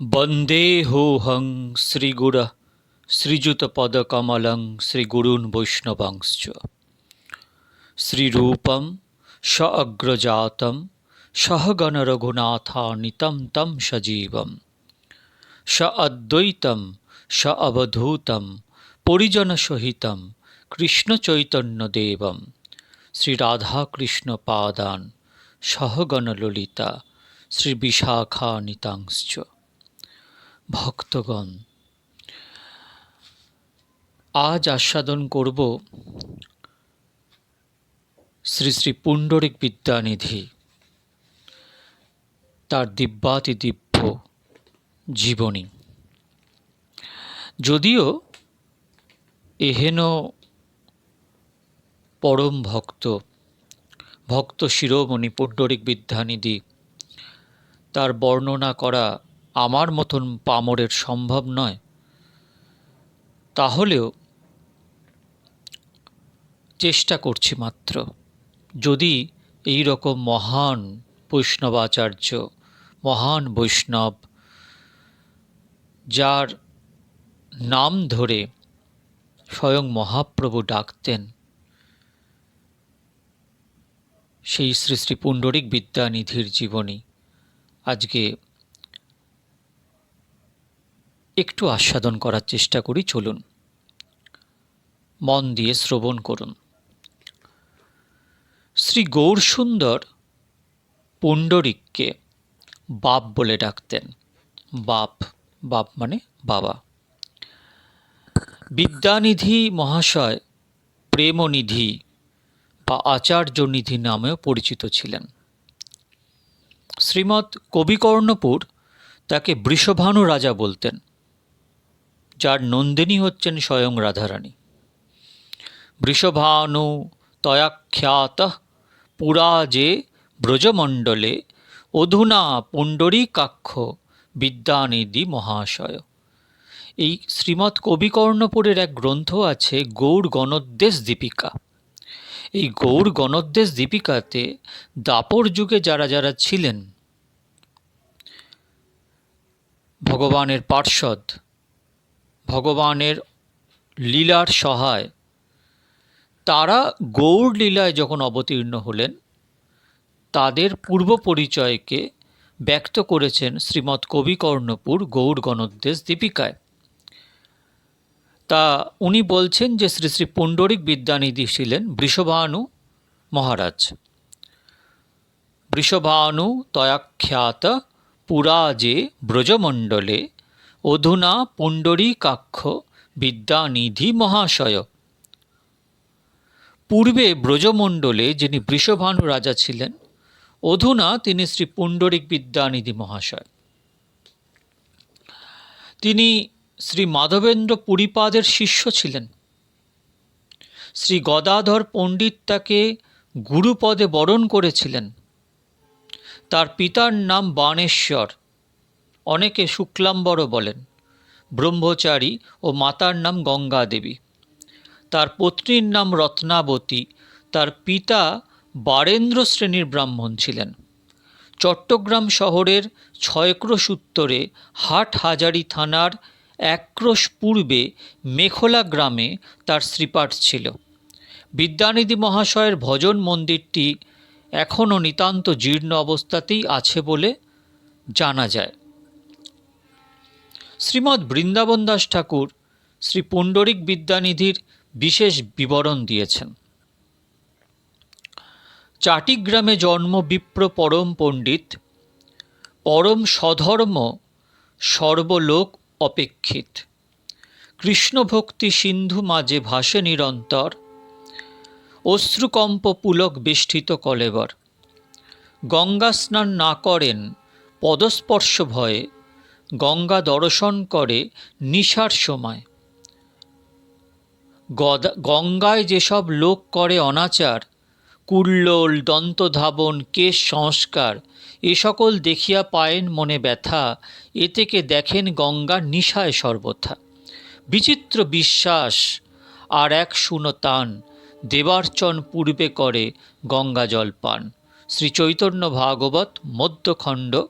বন্দেহোহং শ্রীগুর, শ্রীযুতপদকমলং শ্রীগুরুন বৈষ্ণবংশ শ্রীরূপম স অগ্রজাতম সহগণ রঘুনাথানিতম তম সজীবম। স অদ্বৈতম স অবধূতম পরিজনসহিতম কৃষ্ণচৈতন্যদেবম। শ্রীরাধাকৃষ্ণপাদান সহগণললিতা শ্রীবিশাখানিতাংশ্চ। ভক্তগণ, আজ আস্বাদন করব শ্রী শ্রী পুণ্ডরিক বিদ্যানিধি। তার দিব্যাতি দিব্য জীবনী। যদিও এহেন পরম ভক্ত ভক্ত শিরোমণি পুণ্ডরিক বিদ্যানিধি, তার বর্ণনা করা আমার মতন পামরের সম্ভব নয়। তাহলেও চেষ্টা করছি মাত্র। যদি এই রকম মহান বৈষ্ণবাচার্য, মহান বৈষ্ণব, যার নাম ধরে স্বয়ং মহাপ্রভু ডাকতেন, সেই শ্রী শ্রী পুণ্ডরিক বিদ্যানিধির জীবনী আজকে একটু আস্বাদন করার চেষ্টা করি, চলুন। মন দিয়ে শ্রবণ করুন। শ্রী গৌরসুন্দর পুণ্ডরিককে বাপ বলে ডাকতেন। বাপ বাপ মানে বাবা। বিদ্যানিধি মহাশয় প্রেমনিধি বা আচার্যনিধি নামেও পরিচিত ছিলেন। শ্রীমৎ কবিকর্ণপুর তাকে বৃষভানু রাজা বলতেন। যার নন্দিনী হচ্ছেন স্বয়ং রাধারানী। বৃষভানু তয়াখ্যাত পুরা যে ব্রজমণ্ডলে অধুনা পুণ্ডরীকাক্ষ বিদ্যানিধি মহাশয়। এই শ্রীমৎ কবিকর্ণপুরের এক গ্রন্থ আছে গৌর গণোদ্দেশ দীপিকা। এই গৌর গণোদ্দেশ দীপিকাতে দাপর যুগে যারা যারা ছিলেন, ভগবানের পার্ষদ ভগবানের লীলার সহায়। তারা গৌর লীলায় যখন অবতীর্ণ হলেন, তাদের পূর্ব পরিচয়কে ব্যক্ত করেছেন শ্রীমৎ কবিকর্ণপুর গৌর গণোদ্দেশ দীপিকায়। তা উনি বলছেন যে শ্রী শ্রী পুণ্ডরিক বিদ্যানিধি ছিলেন বৃষভানু মহারাজ। বৃষভানু তয়াখ্যাত পুরা যে ব্রজমণ্ডলে অধুনা পুণ্ডরীকাক্ষ বিদ্যানিধি মহাশয়। পূর্বে ব্রজমণ্ডলে যিনি বৃষভানু রাজা ছিলেন, অধুনা তিনি শ্রী পুণ্ডরিক বিদ্যানিধি মহাশয়। তিনি শ্রী মাধবেন্দ্র পুরীপাদের শিষ্য ছিলেন। শ্রী গদাধর পণ্ডিত তাকে গুরুপদে বরণ করেছিলেন। তার পিতার নাম বাণেশ্বর। অনেকে শুক্লাম্বরও বলেন। ব্রহ্মচারী ও মাতার নাম গঙ্গা দেবী তার পত্নীর নাম রত্নাবতী, তার পিতা বারেন্দ্র শ্রেণির ব্রাহ্মণ ছিলেন। চট্টগ্রাম শহরের ছয়ক্রোশ উত্তরে হাট হাজারি থানার একক্রোশ পূর্বে মেখোলা গ্রামে তার শ্রীপাঠ ছিল। বিদ্যানিধি মহাশয়ের ভজন মন্দিরটি এখনও নিতান্ত জীর্ণ অবস্থাতেই আছে বলে জানা যায়। শ্রীমৎ বৃন্দাবন দাস ঠাকুর শ্রী পুণ্ডরিক বিদ্যানিধির বিশেষ বিবরণ দিয়েছেন। চাটিগ্রামে জন্ম বিপ্র পরম পণ্ডিত, পরম সধর্ম সর্বলোক অপেক্ষিত। কৃষ্ণভক্তি সিন্ধু মাঝে ভাসে নিরন্তর, অশ্রুকম্প পুলক বেষ্টিত কলেবর। গঙ্গা স্নান না করেন পদস্পর্শ ভয়ে গঙ্গা দর্শন করে নিশার সময়। গঙ্গায় যেসব লোক করে অনাচার, কুল্লোল, দন্তধাবন, কেশ সংস্কার, এ সকল দেখিয়া পায়েন মনে ব্যথা, এ থেকে দেখেন গঙ্গা নিশায় সর্বথা। বিচিত্র বিশ্বাস, আর এক শুনতান দেবার্চন পূর্বে করে গঙ্গা জল পান। শ্রী চৈতন্য ভাগবত মধ্যখণ্ড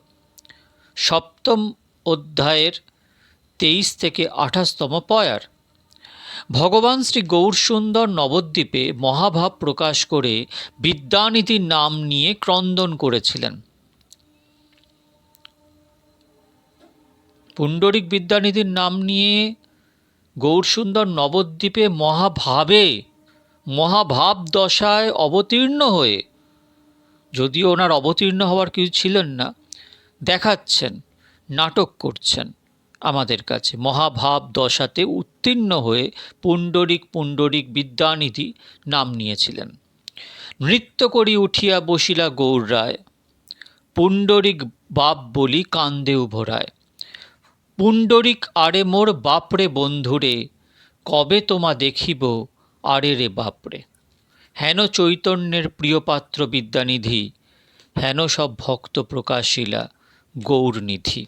সপ্তম অধ্যায়ের তেইশ থেকে আঠাশতম পয়ার। ভগবান শ্রী গৌরসুন্দর নবদ্বীপে মহাভাব প্রকাশ করে বিদ্যানিধির নাম নিয়ে ক্রন্দন করেছিলেন। পুণ্ডরিক বিদ্যানিধির নাম নিয়ে গৌরসুন্দর নবদ্বীপে মহাভাবে, মহাভাব দশায় অবতীর্ণ হয়ে, যদিও ওনার অবতীর্ণ হওয়ার কিছু ছিলেন না, দেখাচ্ছেন। নাটক করছেন আমাদের কাছে। মহাভাব দশাতে উত্তীর্ণ হয়ে পুণ্ডরিক পুণ্ডরিক বিদ্যানিধি নাম নিয়েছিলেন। নৃত্য করি উঠিয়া বসিলা গৌর রায়, পুণ্ডরিক বাপ বলি কান্দে উভরায় পুণ্ডরিক, আরে মোর বাপরে বন্ধুরে, কবে তোমা দেখিব আরে রে বাপরে? হেন চৈতন্যের প্রিয়পাত্র বিদ্যানিধি, হেন সব ভক্ত প্রকাশিলা গৌরনিধি।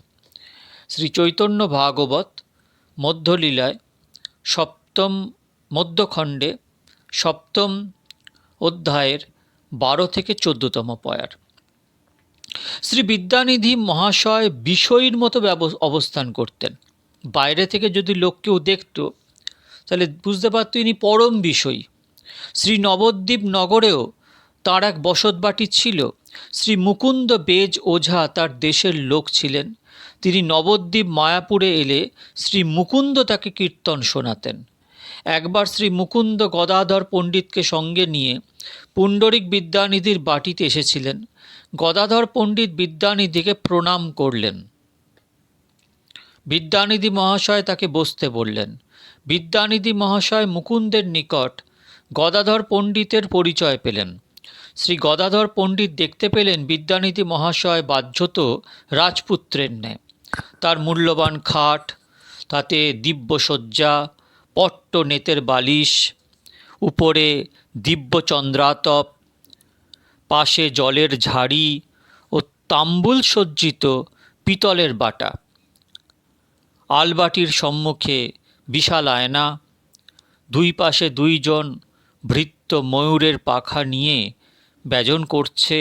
শ্রী চৈতন্য ভাগবত মধ্যলীলায় সপ্তম মধ্যখণ্ডে সপ্তম অধ্যায়ের বারো থেকে চোদ্দতম পয়ার। শ্রী বিদ্যানিধি মহাশয় বিষয়ীর মতো অবস্থান করতেন। বাইরে থেকে যদি লোক কেউ দেখত, তাহলে বুঝতে পারত ইনি পরম বিষয়ী। শ্রী নবদ্বীপ নগরেও তার এক বসতবাটি ছিল। শ্রী মুকুন্দ বেজ ওঝা তার দেশের লোক ছিলেন। তিনি নবদ্বীপ মায়াপুরে এলে শ্রী মুকুন্দ তাকে কীর্তন শোনাতেন। একবার শ্রী মুকুন্দ গদাধর পণ্ডিতকে সঙ্গে নিয়ে পুণ্ডরিক বিদ্যানিধির বাটিতে এসেছিলেন। গদাধর পণ্ডিত বিদ্যানিধিকে প্রণাম করলেন। বিদ্যানিধি মহাশয় তাকে বসতে বললেন, বিদ্যানিধি মহাশয়, মুকুন্দের নিকট গদাধর পণ্ডিতের পরিচয় পেলেন। শ্রী গদাধর পণ্ডিত দেখতে পেলেন বিদ্যানিধি মহাশয় বাধ্যত রাজপুত্রের ন্যায়। তার মূল্যবান খাট, তাতে দিব্যসজ্জা, পট্ট নেতের বালিশ, উপরে দিব্য চন্দ্রাতপ পাশে জলের ঝাড়ি ও তাম্বুল সজ্জিত পিতলের বাটা। আলবাটির সম্মুখে বিশাল আয়না, দুই পাশে দুইজন ভৃত্য ময়ূরের পাখা নিয়ে ব্যজন করছে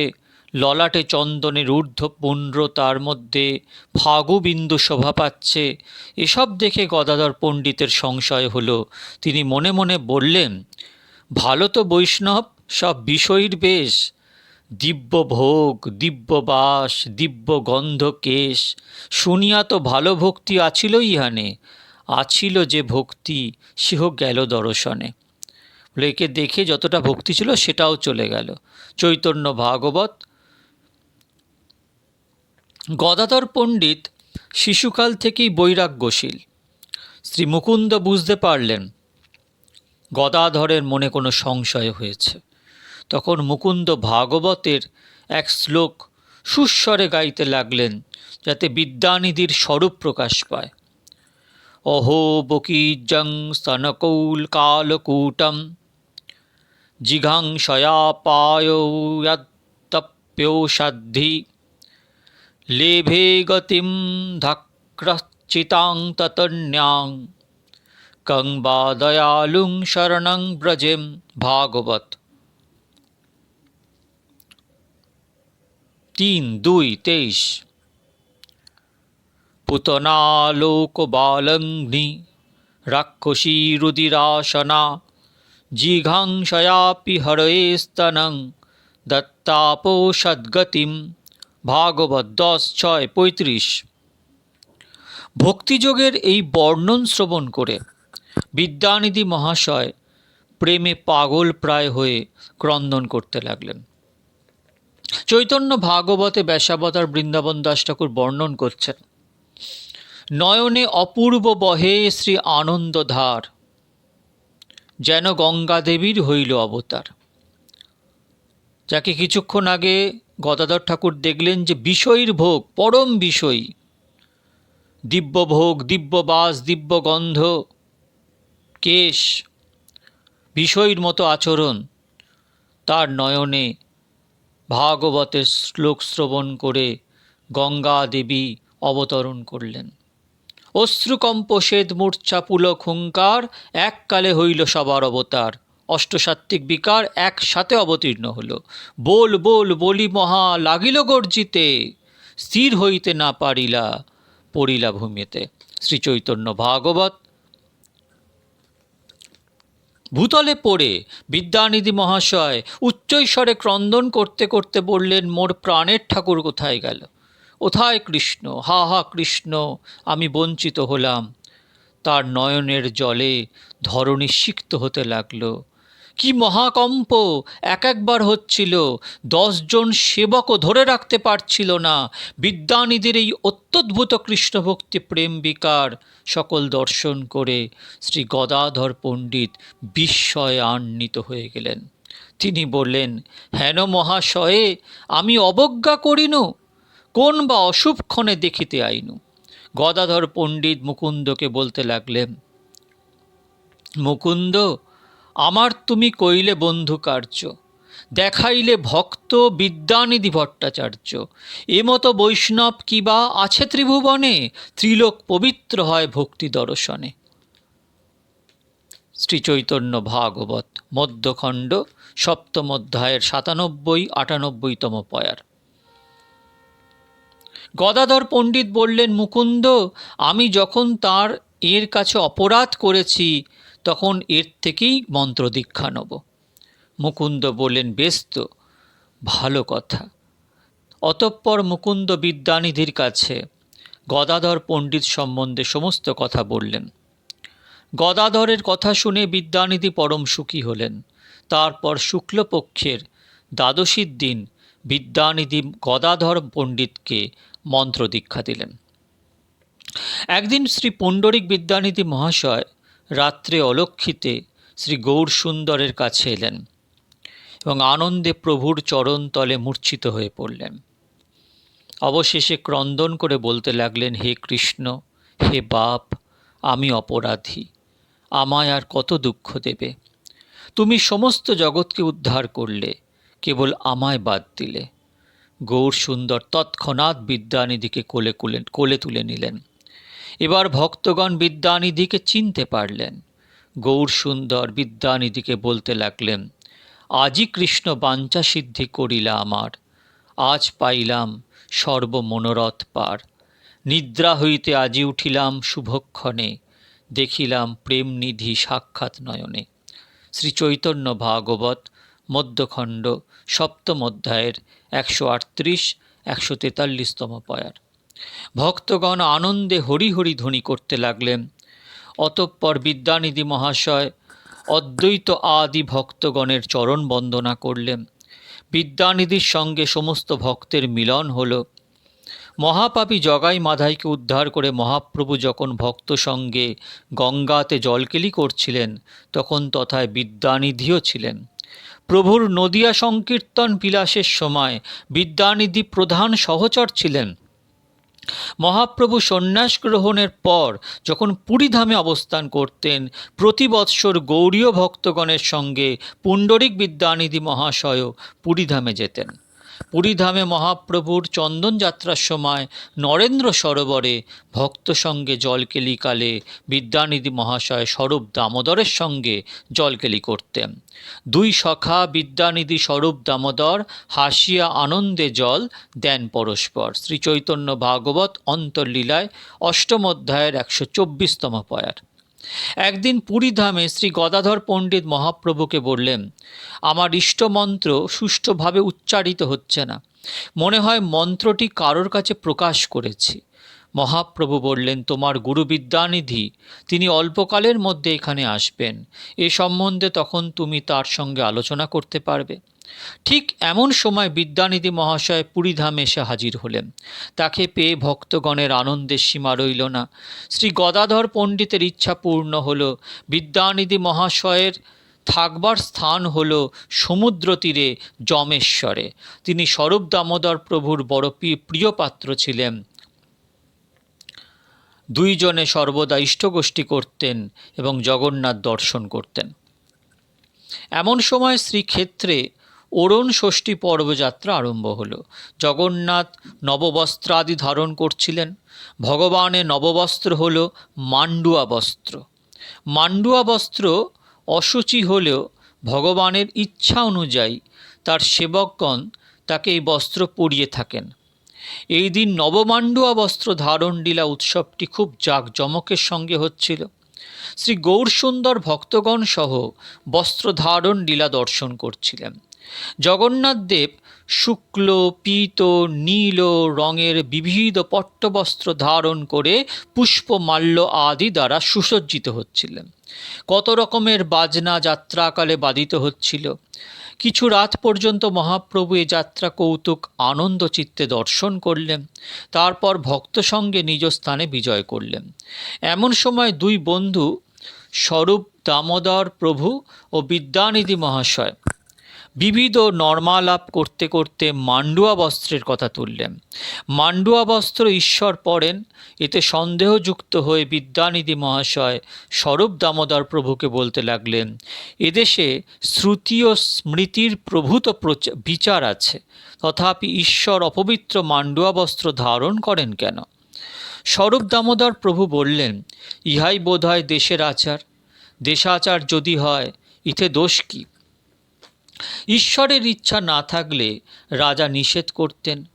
ললাটে চন্দনের ঊর্ধ্ব পুণ্ড্র তার মধ্যে ফাগুবিন্দু শোভা পাচ্ছে। এসব দেখে গদাধর পণ্ডিতের সংশয় হলো। তিনি মনে মনে বললেন, ভালো তো বৈষ্ণব, সব বিষয়ীর বেশ। দিব্য ভোগ, দিব্য বাস, দিব্য গন্ধ কেশ, শুনিয়া তো ভালো ভক্তি আছিল ইহানে আছিল যে ভক্তি সেহ গেল দর্শনে। একে দেখে যতটা ভক্তি ছিল সেটাও চলে গেল। চৈতন্য ভাগবত গদাধর পণ্ডিত শিশুকাল থেকেই বৈরাগ্যশীল। শ্রী মুকুন্দ বুঝতে পারলেন, গদাধরের মনে কোনো সংশয় হয়েছে। তখন মুকুন্দ ভাগবতের এক শ্লোক সুস্বরে গাইতে লাগলেন, যাতে বিদ্যানিধির স্বরূপ প্রকাশ পায়। অহো বকীজং স্তনকৌল কালকূটম জিঘাংসয়া পায়োত্তপ্যোষাদ্ধি লেভে গতিম ধাক্রচিতাং ততন্যাং, কং বা দয়ালুং শরণং ব্রজেম ভাগবত। তিন, দুই, তেইশ। পুতনালোকবালগ্নি, রাক্ষসী রুদিরাসনা জিঘাংসয়াপি হরয়ে স্তনং দত্তাপোষদ্গতিম ভাগবত দশ, ছয়, পঁয়ত্রিশ। ভক্তিযোগের এই বর্ণন শ্রবণ করে বিদ্যানিধি মহাশয় প্রেমে পাগল প্রায় হয়ে ক্রন্দন করতে লাগলেন। চৈতন্য ভাগবতে ব্যাসাবতার বৃন্দাবন দাস ঠাকুর বর্ণন করছেন, নয়নে অপূর্ব বহে শ্রী আনন্দধার যেন গঙ্গা দেবীর হইল অবতার। যাকে কিছুক্ষণ আগে গদাধর ঠাকুর দেখলেন যে বিষয়ীর ভোগ, পরম বিষয়ী। দিব্য ভোগ দিব্য বাস দিব্য গন্ধ কেশ, বিষয়ীর মতো আচরণ। তার নয়নে ভাগবতের শ্লোক শ্রবণ করে গঙ্গা দেবী অবতরণ করলেন। অশ্রুকম্প শ্বেত মূর্ছা পুলক হুঙ্কার, এককালে হইল সবার অবতার। অষ্টসাত্ত্বিক বিকার একসাথে অবতীর্ণ হল। বোল বোল, বলি মহা, লাগিল গর্জিতে, স্থির হইতে না পারিলা, পড়িলা ভূমিতে। শ্রীচৈতন্য ভাগবত ভূতলে পড়ে বিদ্যানিধি মহাশয় উচ্চৈস্বরে ক্রন্দন করতে করতে বললেন, মোর প্রাণের ঠাকুর কোথায় গেল? কোথায় কৃষ্ণ? হা হা, কৃষ্ণ, আমি বঞ্চিত হলাম। তার নয়নের জলে ধরণী সিক্ত হতে লাগল। কি মহাকম্প? এক একবার হচ্ছিল। দশজন সেবকও ধরে রাখতে পারছিল না। বিদ্যানিধির এই অত্যদ্ভুত কৃষ্ণভক্তি প্রেম বিকার সকল দর্শন করে শ্রী গদাধর পণ্ডিত বিস্ময়ে আন্বিত হয়ে গেলেন। তিনি বললেন, হেন মহাশয়ে, আমি অবজ্ঞা করিনু? কোন বা অশুভক্ষণে দেখিতে আইনু? গদাধর পণ্ডিত মুকুন্দকে বলতে লাগলেন, মুকুন্দ আমার তুমি কইলে বন্ধু কার্য, দেখাইলে ভক্ত বিদ্যানিধি ভট্টাচার্য। এমতো বৈষ্ণব কিবা আছে ত্রিভুবনে? ত্রিলোক পবিত্র হয় ভক্তি দর্শনে। শ্রীচৈতন্য ভাগবত, মধ্যখণ্ড, সপ্তম অধ্যায়ের সাতানব্বই, আটানব্বইতম পয়ার। গদাধর পণ্ডিত বললেন, মুকুন্দ, আমি যখন তার এর কাছে অপরাধ করেছি তখন এর থেকেই মন্ত্র দীক্ষা নেব। মুকুন্দ বললেন, বেশ তো, ভালো কথা। অতঃপর মুকুন্দ বিদ্যানিধির কাছে গদাধর পণ্ডিত সম্বন্ধে সমস্ত কথা বললেন। গদাধরের কথা শুনে বিদ্যানিধি পরম সুখী হলেন। তারপর শুক্লপক্ষের দ্বাদশীর দিন বিদ্যানিধি গদাধর পণ্ডিতকে মন্ত্র দীক্ষা দিলেন। একদিন শ্রী পুণ্ডরিক বিদ্যানিধি মহাশয় রাত্রে অলক্ষিতে শ্রী গৌর সুন্দরের কাছে এলেন এবং আনন্দে প্রভুর চরণ তলে মূর্ছিত হয়ে পড়লেন। অবশেষে ক্রন্দন করে বলতে লাগলেন, হে কৃষ্ণ, হে বাপ, আমি অপরাধী, আমায় আর কত দুঃখ দেবে? তুমি সমস্ত জগৎকে উদ্ধার করলে, কেবল আমায় বাদ দিলে। গৌর সুন্দর তৎক্ষণাৎ বিদ্যানিধিকে কোলে কোলে কোলে তুলে নিলেন। এবার ভক্তগণ বিদ্যানিধিকে চিনতে পারলেন। গৌর সুন্দর বিদ্যানিধিকে বলতে লাগলেন, আজই কৃষ্ণ বাঞ্ছা সিদ্ধি করিলা আমার। আজ পাইলাম সর্বমনোরথ পার। নিদ্রা হইতে আজি উঠিলাম শুভক্ষণে। দেখিলাম প্রেমনিধি সাক্ষাৎ নয়নে। শ্রী চৈতন্য ভাগবত, মধ্যখণ্ড, সপ্তম অধ্যায়ের একশো আটত্রিশ, একশো তেতাল্লিশতম পয়ার। ভক্তগণ আনন্দে হরি হরি ধ্বনি করতে লাগলেন। অতঃপর বিদ্যানিধি মহাশয় অদ্বৈত আদি ভক্তগণের চরণ বন্দনা করলেন। বিদ্যানিধির সঙ্গে সমস্ত ভক্তের মিলন হল। মহাপাপী জগাই মাধাইকে উদ্ধার করে মহাপ্রভু যখন ভক্ত সঙ্গে গঙ্গাতে জলকেলি করছিলেন, তখন তথায় বিদ্যানিধিও ছিলেন। প্রভুর নদিয়া সংকীর্তন বিলাসের সময় বিদ্যানিধি প্রধান সহচর ছিলেন। মহাপ্রভু সন্ন্যাস গ্রহণের পর যখন পুরীধামে অবস্থান করতেন, প্রতি বৎসর গৌরীয় ভক্তগণের সঙ্গে পুণ্ডরিক বিদ্যানিধি মহাশয়ও পুরীধামে যেতেন। পুরীধামে মহাপ্রভুর চন্দন যাত্রার সময় নরেন্দ্র সরোবরে ভক্ত সঙ্গে জলকেলিকালে বিদ্যানিধি মহাশয় স্বরূপ দামোদরের সঙ্গে জলকেলি করতেন। দুই সখা বিদ্যানিধি স্বরূপ দামোদর হাসিয়া আনন্দে জল দেন পরস্পর। শ্রীচৈতন্য ভাগবত অন্তর্লীলায় অষ্টম অধ্যায়ের একশো চব্বিশতম পয়ার। একদিন পুরীধামে শ্রী গদাধর পণ্ডিত মহাপ্রভুকে বললেন, আমার ইষ্টমন্ত্র সুষ্ঠুভাবে উচ্চারিত হচ্ছে না। মনে হয় মন্ত্রটি কারোর কাছে প্রকাশ করেছি মহাপ্রভু বললেন, তোমার গুরু বিদ্যানিধি তিনি অল্পকালের মধ্যে এখানে আসবেন। এ সম্বন্ধে তখন তুমি তার সঙ্গে আলোচনা করতে পারবে। ঠিক এমন সময় বিদ্যানিধি মহাশয় পুরীধামে এসে হাজির হলেন। তাকে পেয়ে ভক্তগণের আনন্দের সীমা রইল না। শ্রী গদাধর পণ্ডিতের ইচ্ছা পূর্ণ হল, বিদ্যানিধি মহাশয়ের থাকবার স্থান হল সমুদ্র তীরে যমেশ্বরে। তিনি স্বরূপ দামোদর প্রভুর বড় প্রিয় পাত্র ছিলেন। দুইজনে সর্বদা ইষ্টগোষ্ঠী করতেন এবং জগন্নাথ দর্শন করতেন। এমন সময় শ্রীক্ষেত্রে ওরণ ষষ্ঠী পর্বযাত্রা আরম্ভ হল। জগন্নাথ নববস্ত্রাদি ধারণ করছিলেন। ভগবানের নববস্ত্র হল মান্ডুয়া বস্ত্র। মান্ডুয়া বস্ত্র অসুচি হলেও ভগবানের ইচ্ছা অনুযায়ী তার সেবকগণ তাকে এই বস্ত্র পরিয়ে থাকেন। এই দিন নবমান্ডুয়া বস্ত্র ধারণ লীলা উৎসবটি খুব জাঁকজমকের সঙ্গে হচ্ছিল। শ্রী গৌরসুন্দর ভক্তগণ সহ বস্ত্র ধারণ লীলা দর্শন করছিলেন। জগন্নাথ দেব শুক্ল, পীত, নীল রঙের বিবিধ পট্টবস্ত্র ধারণ করে পুষ্পমাল্য আদি দ্বারা সুসজ্জিত হচ্ছিলেন। কত রকমের বাজনা যাত্রাকালে বাদিত হচ্ছিল। কিছু রাত পর্যন্ত মহাপ্রভু এ যাত্রা কৌতুক, আনন্দ চিত্তে দর্শন করলেন। তারপর ভক্ত সঙ্গে নিজ স্থানে বিজয় করলেন। এমন সময় দুই বন্ধু, স্বরূপ দামোদর প্রভু ও বিদ্যানিধি মহাশয় বিবিধ নর্মালাপ করতে করতে মান্ডুয়া বস্ত্রের কথা তুললেন। মান্ডুয়া বস্ত্র ঈশ্বর পড়েন এতে সন্দেহযুক্ত হয়ে বিদ্যানিধি মহাশয় স্বরূপ দামোদর প্রভুকে বলতে লাগলেন, এদেশে শ্রুতি ও স্মৃতির প্রভূত বিচার আছে, তথাপি ঈশ্বর অপবিত্র মান্ডুয়া বস্ত্র ধারণ করেন কেন? স্বরূপ দামোদর প্রভু বললেন, ইহাই বোধহয় দেশের আচার। দেশাচার যদি হয়, ইথে দোষ কী? ঈশ্বরের ইচ্ছা না থাকলে রাজা নিষেধ করতেন।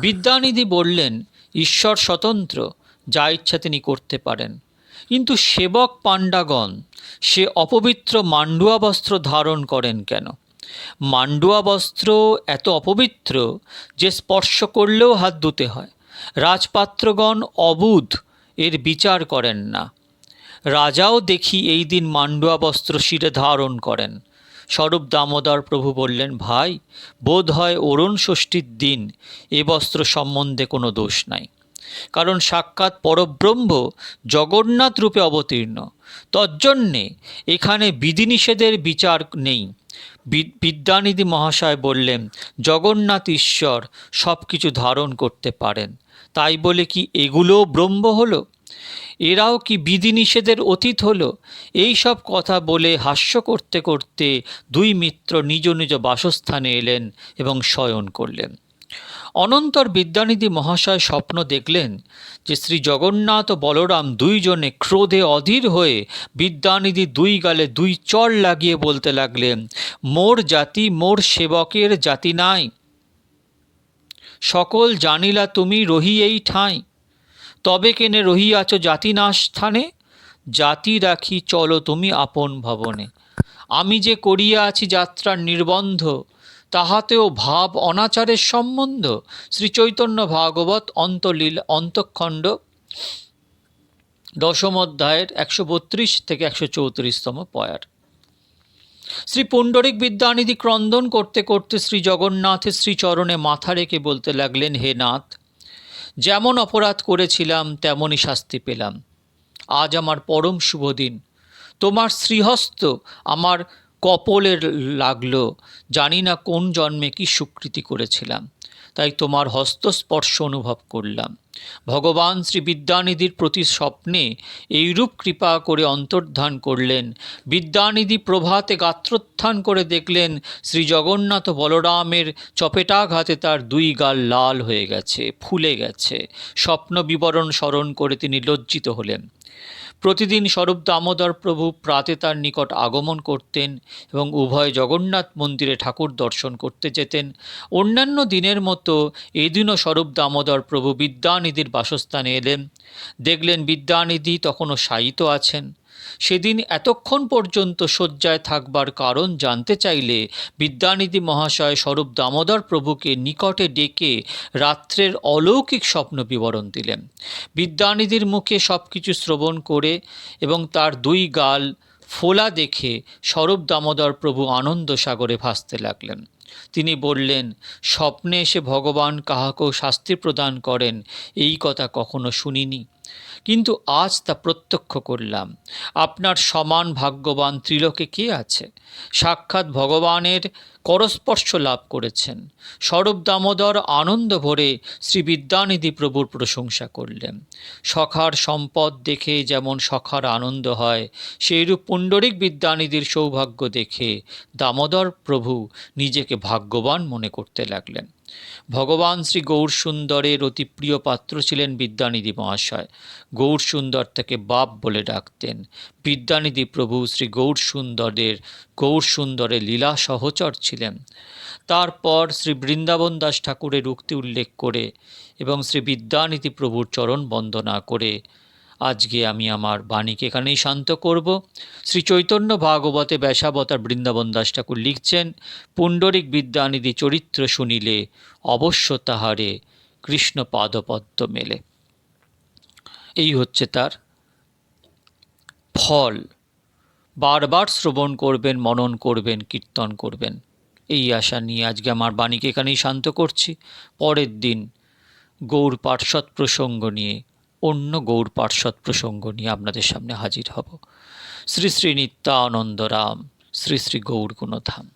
বিদ্যানিধি বললেন, ঈশ্বর স্বতন্ত্র, যা ইচ্ছা তিনি করতে পারেন। কিন্তু সেবক পাণ্ডাগণ, সে অপবিত্র মান্ডুয়া বস্ত্র ধারণ করেন কেন? মান্ডুয়া বস্ত্র এত অপবিত্র যে স্পর্শ করলেও হাত ধুতে হয়। রাজপাত্রগণ অবুধ, এর বিচার করেন না। রাজাও দেখি এই দিন মান্ডুয়া বস্ত্র শিরে ধারণ করেন। স্বরূপ দামোদর প্রভু বললেন, ভাই, বোধ হয় অরুণ ষষ্ঠীর দিন। এ বস্ত্র সম্বন্ধে কোনো দোষ নাই। কারণ সাক্ষাৎ পরব্রহ্ম জগন্নাথ রূপে অবতীর্ণ। তজ্জন্যে এখানে বিধিনিষেধের বিচার নেই। বিদ্যানিধি মহাশয় বললেন, জগন্নাথ ঈশ্বর সব কিছু ধারণ করতে পারেন। তাই বলে কি এগুলোও ব্রহ্ম হলো? এরাও কি বিধিনিষেধের অতীত হলো? এই সব কথা বলে হাস্য করতে করতে দুই মিত্র নিজ নিজ বাসস্থানে এলেন এবং শয়ন করলেন। অনন্তর বিদ্যানিধি মহাশয় স্বপ্ন দেখলেন যে শ্রী জগন্নাথ ও বলরাম দুইজনে ক্রোধে অধীর হয়ে বিদ্যানিধি দুই গালে দুই চর লাগিয়ে বলতে লাগলেন, মোর জাতি, মোর সেবকের জাতি নাই। সকল জানিলা তুমি রহি এই ঠাঁই। তবে কেনে রহিয়াছ জাতি না স্থানে জাতি রাখি চলো তুমি আপন ভবনে। আমি যে করিয়া আছি যাত্রার নির্বন্ধ, তাহাতেও ভাব অনাচারের সম্বন্ধ? শ্রী চৈতন্য ভাগবত অন্তলীল অন্তঃখণ্ড দশম অধ্যায়ের একশো বত্রিশ থেকে একশো চৌত্রিশতম পয়ার। শ্রী পুণ্ডরিক বিদ্যানিধি ক্রন্দন করতে করতে শ্রী জগন্নাথের শ্রীচরণে মাথা রেখে বলতে লাগলেন, হে নাথ যেমন অপরাধ করেছিলাম তেমনই শাস্তি পেলাম। আজ আমার পরম শুভ দিন। তোমার শ্রীহস্ত আমার কপলের লাগল, জানি না কোন জন্মে কি সুকৃতি করেছিলাম, তাই তোমার হস্তস্পর্শ অনুভব করলাম। ভগবান শ্রী বিদ্যানিধির প্রতি স্বপ্নে এইরূপ কৃপা করে অন্তর্ধান করলেন। বিদ্যানিধি প্রভাতে গাত্রোত্থান করে দেখলেন, শ্রী জগন্নাথ বলরামের চপেটাঘাতে তার দুই গাল লাল হয়ে গেছে, ফুলে গেছে। স্বপ্ন বিবরণ স্মরণ করে তিনি লজ্জিত হলেন। প্রতিদিন স্বরূপ দামোদর প্রভু প্রাতে তার নিকট আগমন করতেন এবং উভয় জগন্নাথ মন্দিরে ঠাকুর দর্শন করতে যেতেন। অন্যান্য দিনের মতো এদিনও স্বরূপ দামোদর প্রভু বিদ্যানিধির বাসস্থানে এলেন। দেখলেন বিদ্যানিধি তখনও শায়িত আছেন। সেদিন এতক্ষণ পর্যন্ত শয্যায় থাকবার কারণ জানতে চাইলে বিদ্যানিধি মহাশয় স্বরূপ দামোদর প্রভুকে নিকটে ডেকে রাত্রের অলৌকিক স্বপ্ন বিবরণ দিলেন। বিদ্যানিধির মুখে সব কিছু শ্রবণ করে এবং তার দুই গাল ফোলা দেখে স্বরূপ দামোদর প্রভু আনন্দ সাগরে ভাসতে লাগলেন। তিনি বললেন, স্বপ্নে এসে ভগবান কাহাকেও শাস্তি প্রদান করেন, এই কথা কখনো শুনিনি। কিন্তু আজ তা প্রত্যক্ষ করলাম। আপনার সমান ভাগ্যবান ত্রিলোকে কে আছে? সাক্ষাৎ ভগবানের করস্পর্শ লাভ করেছেন। স্বরূপ দামোদর আনন্দ ভরে শ্রী বিদ্যানিধি প্রভুর প্রশংসা করলেন। সখার সম্পদ দেখে যেমন সখার আনন্দ হয়, সেইরূপ পুণ্ডরিক বিদ্যানিধির সৌভাগ্য দেখে দামোদর প্রভু নিজেকে ভাগ্যবান মনে করতে লাগলেন। ভগবান শ্রী গৌর সুন্দরের অতি প্রিয় পাত্র ছিলেন বিদ্যানিধি মহাশয়। গৌর সুন্দর তাকে বাপ বলে ডাকতেন। বিদ্যানিধি প্রভু শ্রী গৌর সুন্দরের গৌর সুন্দরের লীলা সহচর ছিলেন। তারপর শ্রী বৃন্দাবন দাস ঠাকুরের উক্তি উল্লেখ করে এবং শ্রী বিদ্যানিধি প্রভুর চরণ বন্দনা করে আজকে আমি আমার বাণীকে এখানেই শান্ত করব। শ্রী চৈতন্য ভাগবতে ব্যাসাবতার বৃন্দাবন দাস ঠাকুর লিখছেন, পুণ্ডরিক বিদ্যানিধি চরিত্র শুনিলে অবশ্য তাহারে কৃষ্ণ পাদপদ্ম মেলে। এই হচ্ছে তার ফল। বারবার শ্রবণ করবেন, মনন করবেন, কীর্তন করবেন। এই আশা নিয়ে আজকে আমার বাণীকে এখানেই শান্ত করছি। পরের দিন গৌর পার্শ্বদ প্রসঙ্গ নিয়ে অন্য গৌর পার্শ্বদ প্রসঙ্গ নিয়ে আপনাদের সামনে হাজির হব। শ্রী শ্রী নিত্যানন্দ রাম শ্রী শ্রী গৌর গুণধাম